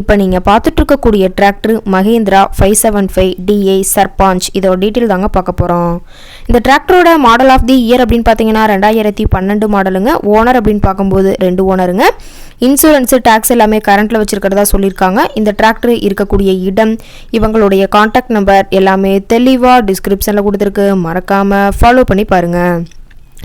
இப்போ நீங்கள் பார்த்துட்டு இருக்கக்கூடிய tractor Mahindra five seven five DA Sarpanch. இதோட டீட்டெயில் தாங்க பார்க்க போகிறோம் இந்த டிராக்டரோட மாடல் ஆஃப் தி இயர் அப்படின்னு பார்த்தீங்கன்னா ரெண்டாயிரத்தி பன்னெண்டு மாடலுங்க ஓனர் அப்படின்னு பார்க்கும்போது ரெண்டு ஓனருங்க இன்சூரன்ஸு டேக்ஸ் எல்லாமே கரண்ட்டில் வச்சுருக்கிறதா சொல்லியிருக்காங்க. இந்த டிராக்டர் இருக்கக்கூடிய இடம் இவங்களுடைய காண்டாக்ட் நம்பர் எல்லாமே தெளிவாக டிஸ்கிரிப்ஷனில் கொடுத்துருக்கு. மறக்காமல் ஃபாலோ பண்ணி பாருங்கள்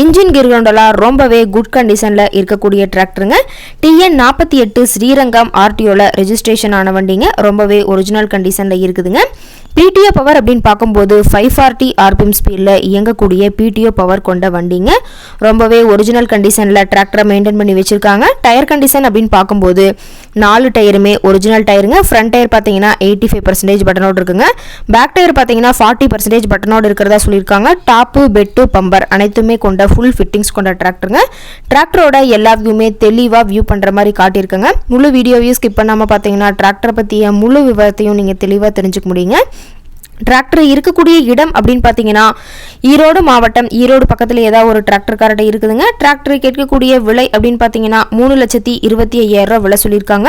இன்ஜின் கிர்கண்டலா ரொம்பவே குட் கண்டிஷனில் இருக்கக்கூடிய டிராக்டருங்க டிஎன் நாற்பத்தி எட்டு ஸ்ரீரங்கம் ஆர்டிஓவில் ரெஜிஸ்ட்ரேஷன் ஆன வண்டிங்க. ரொம்பவே ஒரிஜினல் கண்டிஷனில் இருக்குதுங்க. பிடிஓ பவர் அப்படின்னு பார்க்கும்போது ஃபைவ் ஃபார்ட்டி ஆர்பிஎம் ஸ்பீடில் இயங்கக்கூடிய பிடிஓ பவர் கொண்ட வண்டிங்க. ரொம்பவே ஒரிஜினல் கண்டிஷனில் டிராக்டரை மெயின்டைன் பண்ணி வச்சுருக்காங்க. டயர் கண்டிஷன் அப்படின்னு பார்க்கும்போது நாலு டயருமே ஒரிஜினல் டயருங்க. ஃப்ரண்ட் டயர் பார்த்தீங்கன்னா எயிட்டி ஃபைவ் பர்சன்டேஜ் பட்டனோடு இருக்குங்க. பேக் டயர் பார்த்தீங்கன்னா ஃபார்ட்டி பர்சன்டேஜ் பட்டனோடு இருக்கிறதா சொல்லியிருக்காங்க. டாப்பு பெட்டு பம்பர் அனைத்துமே கொண்ட ஃபுல் ஃபிட்டிங்ஸ் கொண்ட டிராக்டருங்க டிராக்டரோட எல்லா வியூமே தெளிவாக வியூ பண்ணுற மாதிரி காட்டியிருக்கங்க. முழு வீடியோவையும் ஸ்கிப் பண்ணாமல் பார்த்தீங்கன்னா டிராக்டரை பற்றிய முழு விவரத்தையும் நீங்கள் தெளிவாக தெரிஞ்சுக்க முடியுங்க. டிராக்டர் இருக்கக்கூடிய இடம் அப்படின்னு பார்த்தீங்கன்னா ஈரோடு மாவட்டம் ஈரோடு பக்கத்தில் ஏதாவது ஒரு டிராக்டர் இருக்குதுங்க. டிராக்டர் கேட்கக்கூடிய விலை அப்படின்னு பார்த்தீங்கன்னா மூணு லட்சத்தி இருபத்தி ஐயாயிரம் ரூபா விலை சொல்லியிருக்காங்க.